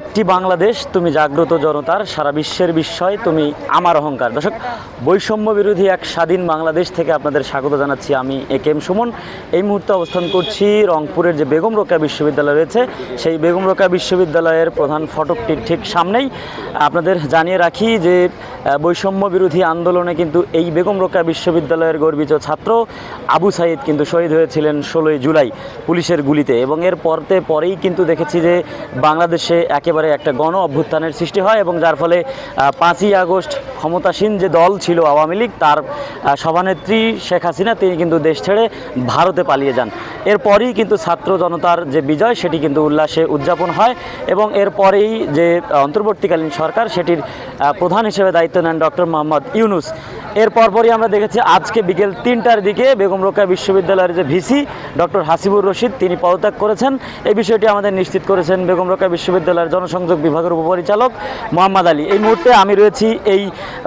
একটি বাংলাদেশ, তুমি জাগ্রত জনতার, সারা বিশ্বের বিস্ময়, তুমি আমার অহংকার। দর্শক, বৈষম্য বিরোধী এক স্বাধীন বাংলাদেশ থেকে আপনাদের স্বাগত জানাচ্ছি আমি এ কে এম সুমন। এই মুহূর্তে অবস্থান করছি রংপুরের যে বেগম রোকেয়া বিশ্ববিদ্যালয় রয়েছে, সেই বেগম রোকেয়া বিশ্ববিদ্যালয়ের প্রধান ফটকটির ঠিক সামনেই আপনাদের জানিয়ে রাখি যে বৈষম্য বিরোধী আন্দোলনে কিন্তু এই বেগম রোকেয়া বিশ্ববিদ্যালয়ের গর্বিত ছাত্র আবু সাইদ কিন্তু শহীদ হয়েছিলেন ষোলোই জুলাই পুলিশের গুলিতে এবং এর পরতে পরেই কিন্তু দেখেছি যে, বাংলাদেশে একেবারে একটা গণ অভ্যুত্থানের সৃষ্টি হয় এবং যার ফলে পাঁচই আগস্ট ক্ষমতাসীন যে দল ছিল আওয়ামী লীগ, তার সভানেত্রী শেখ হাসিনা, তিনি কিন্তু দেশ ছেড়ে ভারতে পালিয়ে যান। এরপরই কিন্তু ছাত্র জনতার যে বিজয়, সেটি কিন্তু উল্লাসে উদযাপন হয় এবং এরপরেই যে অন্তর্বর্তীকালীন সরকার, সেটির প্রধান হিসেবে দায়িত্ব নেন ডক্টর মোহাম্মদ ইউনুস। এর পরপরই আমরা দেখেছি আজকে বিকেল তিনটার দিকে বেগম রোকেয়া বিশ্ববিদ্যালয়ের যে ভিসি ডক্টর হাসিবুর রশিদ, তিনি পদত্যাগ করেছেন। এই বিষয়টি আমাদের নিশ্চিত করেছেন বেগম রোকেয়া বিশ্ববিদ্যালয়ের জনসংযোগ বিভাগের উপপরিচালক মোহাম্মদ আলী। এই মুহূর্তে আমি রয়েছি এই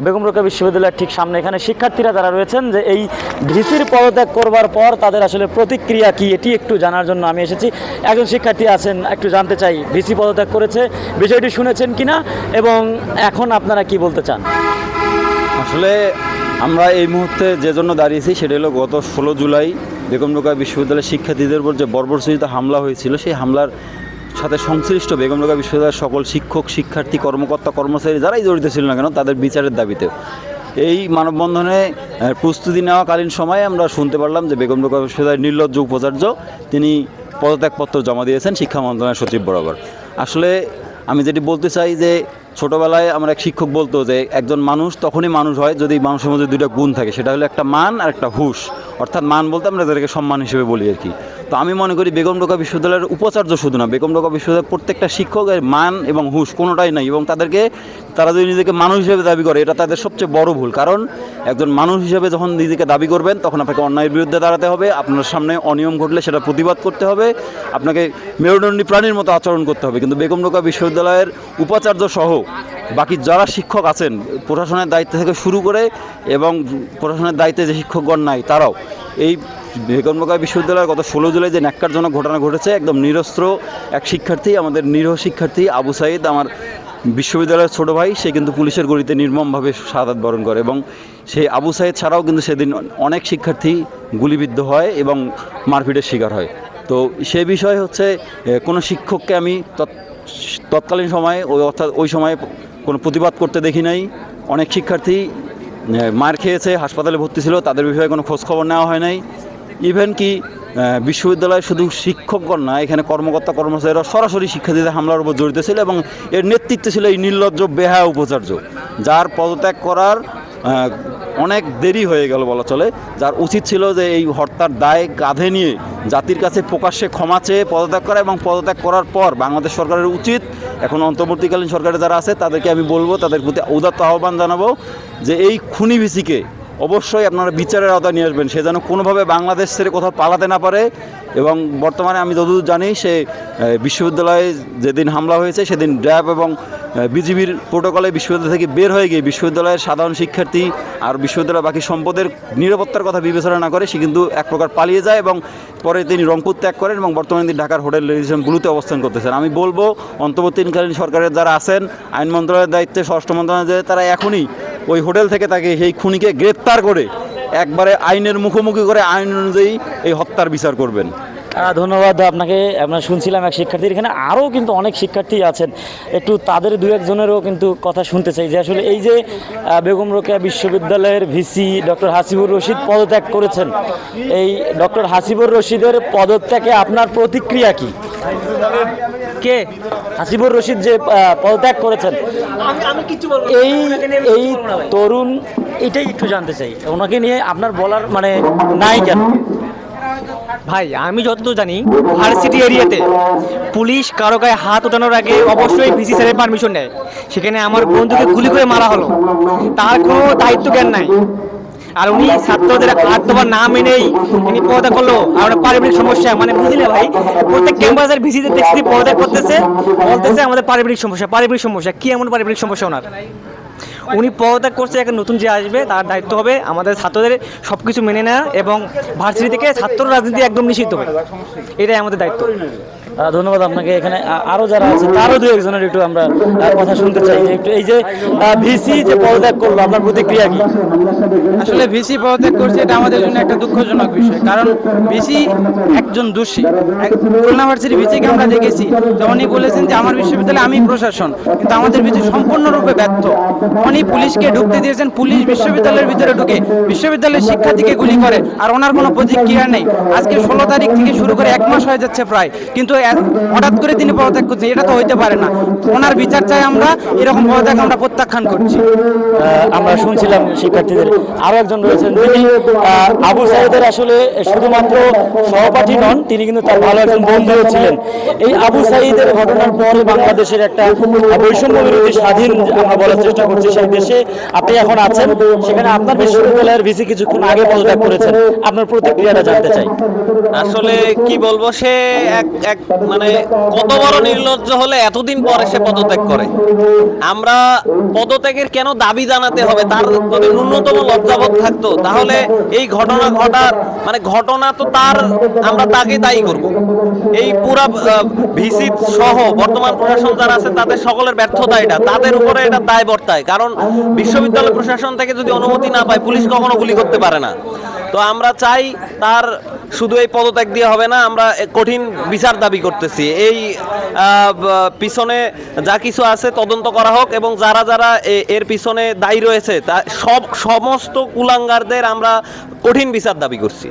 বেগম রোকেয়া বিশ্ববিদ্যালয়ের ঠিক সামনে। এখানে শিক্ষার্থীরা যারা রয়েছেন যে এই ভিসির পদত্যাগ করবার পর তাদের আসলে প্রতিক্রিয়া কি, এটি একটু জানার জন্য আমি এসেছি। একজন শিক্ষার্থী আছেন, একটু জানতে চাই, ভিসি পদত্যাগ করেছে, বিষয়টি শুনেছেন কিনা এবং এখন আপনারা কি বলতে চান? আসলে আমরা এই মুহূর্তে যে জন্য দাঁড়িয়েছি সেটা হলো গত ষোলো জুলাই বেগম রোকেয়া বিশ্ববিদ্যালয়ের শিক্ষার্থীদের উপর যে বর্বরচিত হামলা হয়েছিল, সেই হামলার সাথে সংশ্লিষ্ট বেগম রোকেয়া বিশ্ববিদ্যালয়ের সকল শিক্ষক, শিক্ষার্থী, কর্মকর্তা, কর্মচারী যারাই জড়িত ছিল না কেন, তাদের বিচারের দাবিতে। এই মানববন্ধনে প্রস্তুতি নেওয়াকালীন সময়ে আমরা শুনতে পারলাম যে বেগম বিশ্ববিদ্যালয়ের নির্লজ্জ উপাচার্য, তিনি পদত্যাগপত্র জমা দিয়েছেন শিক্ষা মন্ত্রণালয়ের সচিব বরাবর। আসলে আমি যেটি বলতে চাই যে, ছোটোবেলায় আমার এক শিক্ষক বলতো যে, একজন মানুষ তখনই মানুষ হয় যদি মানুষের মধ্যে দুইটা গুণ থাকে। সেটা হলো একটা মান আর একটা হুশ। অর্থাৎ মান বলতে আমরা তাদেরকে সম্মান হিসেবে বলি আর কি। তো আমি মনে করি বেগম রোকা বিশ্ববিদ্যালয়ের উপাচার্য শুধু না, বেগম রোকা বিশ্ববিদ্যালয়ের প্রত্যেকটা শিক্ষকের মান এবং হুশ কোনোটাই নাই এবং তাদেরকে, তারা যদি নিজেকে মানুষ হিসেবে দাবি করে, এটা তাদের সবচেয়ে বড় ভুল। কারণ একজন মানুষ হিসেবে যখন নিজেকে দাবি করবেন, তখন আপনাকে অন্যায়ের বিরুদ্ধে দাঁড়াতে হবে, আপনার সামনে অনিয়ম ঘটলে সেটা প্রতিবাদ করতে হবে, আপনাকে মেরুদণ্ডী প্রাণীর মতো আচরণ করতে হবে। কিন্তু বেগম রোকা বিশ্ববিদ্যালয়ের উপাচার্য সহ বাকি যারা শিক্ষক আছেন, প্রশাসনের দায়িত্ব থেকে শুরু করে এবং প্রশাসনের দায়িত্বে যে শিক্ষকগণ নাই, তারাও এই রোকা বিশ্ববিদ্যালয়ের গত ষোলো জুলাই যে ন্যাক্কারজনক ঘটনা ঘটেছে, একদম নিরস্ত্র এক শিক্ষার্থী, আমাদের নিরহ শিক্ষার্থী আবু সাইদ, আমার বিশ্ববিদ্যালয়ের ছোট ভাই, সে কিন্তু পুলিশের গড়িতে নির্মমভাবে শাহাদাত বরণ করে এবং সেই আবু সাইদ ছাড়াও কিন্তু সেদিন অনেক শিক্ষার্থী গুলিবিদ্ধ হয় এবং মারপিটের শিকার হয়। তো সে বিষয় হচ্ছে কোনো শিক্ষককে আমি তৎ- তৎকালীন সময়ে ওই অর্থাৎ ওই সময়ে কোনো প্রতিবাদ করতে দেখি নাই। অনেক শিক্ষার্থী মার খেয়েছে, হাসপাতালে ভর্তি ছিল, তাদের বিষয়ে কোনো খোঁজ খবর নেওয়া হয় নাই। ইভেন কি বিশ্ববিদ্যালয়ে শুধু শিক্ষকগণ না, এখানে কর্মকর্তা, কর্মচারীরা সরাসরি শিক্ষার্থীদের হামলার উপর জড়িত ছিল এবং এর নেতৃত্বে ছিল এই নির্লজ্জ বেহা উপাচার্য, যার পদত্যাগ করার অনেক দেরি হয়ে গেল বলা চলে। যার উচিত ছিল যে এই হত্যার দায় কাঁধে নিয়ে জাতির কাছে প্রকাশ্যে ক্ষমা চেয়ে পদত্যাগ করা এবং পদত্যাগ করার পর বাংলাদেশ সরকারের উচিত, এখন অন্তর্বর্তীকালীন সরকারে যারা আছে, তাদেরকে আমি বলব, তাদের প্রতি উদাত্ত আহ্বান জানাব যে এই খুনি ভিসিকে অবশ্যই আপনারা বিচারের আওতায় নিয়ে আসবেন। সে যেন কোনোভাবে বাংলাদেশ ছেড়ে কোথাও পালাতে না পারে এবং বর্তমানে আমি যতদূর জানি সে বিশ্ববিদ্যালয়ে যেদিন হামলা হয়েছে সেদিন র্যাব এবং বিজিবির প্রোটোকলে বিশ্ববিদ্যালয় থেকে বের হয়ে গিয়ে বিশ্ববিদ্যালয়ের সাধারণ শিক্ষার্থী আর বিশ্ববিদ্যালয়ের বাকি সম্পদের নিরাপত্তার কথা বিবেচনা না করে সে কিন্তু এক প্রকার পালিয়ে যায় এবং পরে তিনি রংপুর ত্যাগ করেন এবং বর্তমানে তিনি ঢাকার হোটেল রেজিস্ট্রেশন ব্লুতে অবস্থান করতেছেন। আমি বলব অন্তর্বর্তীকালীন সরকারের যারা আছেন আইন মন্ত্রণালয়ের দায়িত্বে স্বরাষ্ট্র মন্ত্রণালয়ের দায়িত্বে, তারা এখনই ওই হোটেল থেকে তাকে সেই খুনিকে গ্রেপ্তার করে একবারে আইনের মুখোমুখি করে আইন অনুযায়ী এই হত্যার বিচার করবেন। ধন্যবাদ আপনাকে। আমরা শুনছিলাম এক শিক্ষার্থীর, এখানে আরও কিন্তু অনেক শিক্ষার্থী আছেন। একটু তাদের দু একজনেরও কিন্তু কথা শুনতে চাই যে আসলে এই যে বেগম রোকেয়া বিশ্ববিদ্যালয়ের ভিসি ডক্টর হাসিবুর রশিদ পদত্যাগ করেছেন, এই ডক্টর হাসিবুর রশিদের পদত্যাগে আপনার প্রতিক্রিয়া কি? কে? হাসিবুর রশিদ যে পদত্যাগ করেছেন। এই এই তরুণ এটাই একটু জানতে চাই। ওনাকে নিয়ে আপনার বলার মানে নাই কেন? ভাই আমি যতদূর জানি ভার্সিটি এরিয়াতে পুলিশ কারও গায়ে হাত ওঠানোর আগে অবশ্যই ভিসি স্যারের পারমিশন নেয়। সেখানে আমার বন্ধুকে গুলি করে মারা হলো। তার কোনো দায়িত্ব জ্ঞান নাই। আর উনি ছাত্রদের দেওয়ার না মেনেই তিনি পদত্যাগ করল। আর পারিবারিক সমস্যা মানে বুঝলে ভাই, প্রত্যেক ক্যাম্পাসের ভিসিতে দেখছি পদত্যাগ করতেছে, বলতেছে আমাদের পারিবারিক সমস্যা পারিবারিক সমস্যা। কি এমন পারিবারিক সমস্যা ওনার? উনি পদত্যাগ করছে এখন নতুন যে আসবে, তার দায়িত্ব হবে আমাদের ছাত্রদের সব কিছু মেনে নেওয়া এবং ভার্সিটি থেকে ছাত্র রাজনীতি একদম নিষিদ্ধ হবে। এটাই আমাদের দায়িত্ব। ধন্যবাদ আপনাকে। এখানে আরও যারা আছে, তারও দু একজনের একটু আমরা কথা শুনতে চাই। একটু এই যে ভিসি যে পদত্যাগ করল, আপনার প্রতিক্রিয়া কি? আসলে ভিসি পদত্যাগ করছে, এটা আমাদের জন্য একটা দুঃখজনক বিষয়। কারণ ভিসি একজন দোষী। খুলনা ভার্সিটি ভিসিকে আমরা দেখেছি উনি বলেছেন যে, আমার বিশ্ববিদ্যালয়ে আমি প্রশাসন, কিন্তু আমাদের ভিসি সম্পূর্ণরূপে ব্যর্থ। উনি পুলিশকে ঢুকতে দিয়েছেন, পুলিশ বিশ্ববিদ্যালয়ের ভিতরে ঢুকে বিশ্ববিদ্যালয়ের শিক্ষার্থীকে গুলি করে, আর ওনার কোনো প্রতিক্রিয়া নেই। আজকে ষোলো তারিখ থেকে শুরু করে এক মাস হয়ে যাচ্ছে প্রায়। কিন্তু এ- হঠাৎ করে তিনি পদত্যাগ করছেন এটা তো হইতে পারে না। ওনার বিচার চাই আমরা এরকম পদত্যাগ আমরা প্রত্যাখ্যান করছি। আমরা শুনছিলাম শিক্ষার্থীদের। আরও একজন রয়েছেন যিনি আহ, আবু সাইদের আসলে শুধুমাত্র সহপাঠী নন তিনি কিন্তু তার ভালো একজন বন্ধুও ছিলেন। এই আবু সাইদের ঘটনার পরে বাংলাদেশের একটা বৈষম্য বিরোধী স্বাধীন আমরা বলার চেষ্টা করছি সেই দেশে। আপনি এখন আছেন সেখানে আপনার বিশ্ববিদ্যালয়ের ভিসি কিছুক্ষণ আগে পদত্যাগ করেছেন। আপনার প্রতিক্রিয়াটা জানতে চাই। আসলে কি বলব সে এক এক মানে কত বড় নির্লজ্জ হলে এতদিন পরে সে পদত্যাগ করে? আমরা পদত্যাগের কেন দাবি জানাতে হবে? তার যদি ন্যূনতম লজ্জাবোধ থাকতো তাহলে এই ঘটনা ঘটার মানে ঘটনা তো তার আমরা তাকে দায়ী করব। এই পুরা ভিসি সহ বর্তমান প্রশাসন যারা আছে তাদের সকলের ব্যর্থতা এটা। তাদের উপরে এটা দায় বর্তায়। কারণ বিশ্ববিদ্যালয় প্রশাসন থেকে যদি অনুমতি না পায় পুলিশ কখনো গুলি করতে পারে না। তো আমরা চাই তার শুধু এই পদত্যাগ দিয়ে হবে না, আমরা কঠিন বিচার দাবি করতেছি। এই পিছনে যা কিছু আছে তদন্ত করা হোক এবং যারা যারা এর পিছনে দায়ী রয়েছে, তা সব, সমস্ত কুলাঙ্গারদের আমরা কঠিন বিচার দাবি করছি।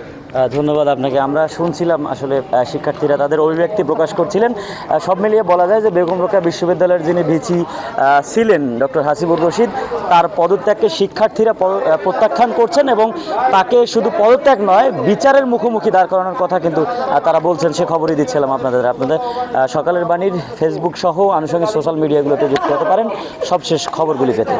ধন্যবাদ আপনাকে। আমরা শুনছিলাম আসলে শিক্ষার্থীরা তাদের অভিব্যক্তি প্রকাশ করছিলেন। সব মিলিয়ে বলা যায় যে বেগম রোকেয়া বিশ্ববিদ্যালয়ের যিনি আহ, ছিলেন ডক্টর হাসিবুর রশিদ তার পদত্যাগকে শিক্ষার্থীরা প্রত্যাখ্যান করছেন এবং তাকে শুধু পদত্যাগ নয় বিচারের মুখোমুখি দাঁড় করানোর কথা কিন্তু তারা বলছেন। সে খবরই দিচ্ছিলাম আপনাদের আপনাদের সকালের বাণীর ফেসবুক সহ আনুষঙ্গিক সোশ্যাল মিডিয়াগুলোতে যুক্ত হতে পারেন। সবশেষ খবরগুলি পেতে।